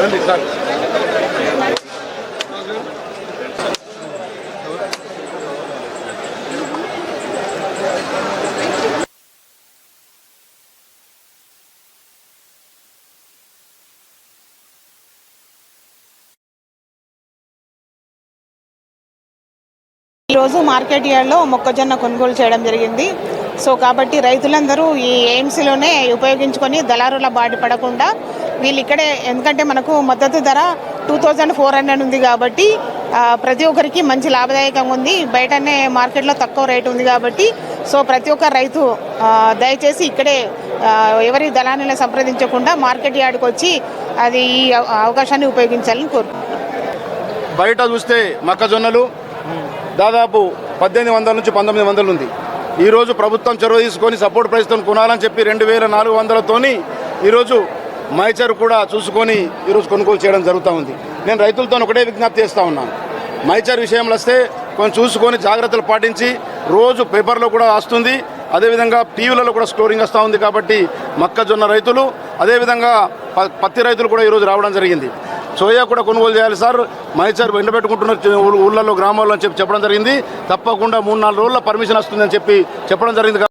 రండి సార్ ఈరోజు మార్కెట్ యార్డ్లో మొక్కజొన్న కొనుగోలు చేయడం జరిగింది. సో కాబట్టి రైతులందరూ ఈ ఎయిమ్స్లోనే ఉపయోగించుకొని దళారుల బాటి పడకుండా వీళ్ళు ఇక్కడే ఎందుకంటే మనకు మద్దతు ధర టూ థౌజండ్ ఫోర్ హండ్రెడ్ ఉంది కాబట్టి ప్రతి ఒక్కరికి మంచి లాభదాయకంగా ఉంది. బయటనే మార్కెట్లో తక్కువ రేటు ఉంది కాబట్టి సో ప్రతి ఒక్క రైతు దయచేసి ఇక్కడే ఎవరి దళాన్ని సంప్రదించకుండా మార్కెట్ యార్డ్కి వచ్చి అది ఈ అవకాశాన్ని ఉపయోగించాలని కోరుకుంటున్నాను. బయట చూస్తే మొక్కజొన్నలు దాదాపు పద్దెనిమిది వందల నుంచి పంతొమ్మిది వందలు ఉంది. ఈరోజు ప్రభుత్వం చొరవ తీసుకొని సపోర్ట్ ప్రైస్తో కొనాలని చెప్పి రెండు వేల నాలుగు వందలతోని ఈరోజు మైచర్ కూడా చూసుకొని ఈరోజు కొనుగోలు చేయడం జరుగుతూ ఉంది. నేను రైతులతో ఒకటే విజ్ఞప్తి చేస్తూ ఉన్నాను మైచర్ విషయంలో వస్తే కొంచెం చూసుకొని జాగ్రత్తలు పాటించి రోజు పేపర్లో కూడా వస్తుంది అదేవిధంగా టీవీలలో కూడా స్టోరింగ్ వస్తూ ఉంది కాబట్టి మొక్కజొన్న రైతులు అదేవిధంగా ప- పత్తి రైతులు కూడా ఈరోజు రావడం జరిగింది. సోయా కూడా కొనుగోలు చేయాలి సార్. మైచర్ ఎండబెట్టుకుంటున్న ఊళ్ళల్లో గ్రామాల్లో అని చెప్పి చెప్పడం జరిగింది. తప్పకుండా మూడు నాలుగు రోజుల పర్మిషన్ వస్తుందని చెప్పి చెప్పడం జరిగింది.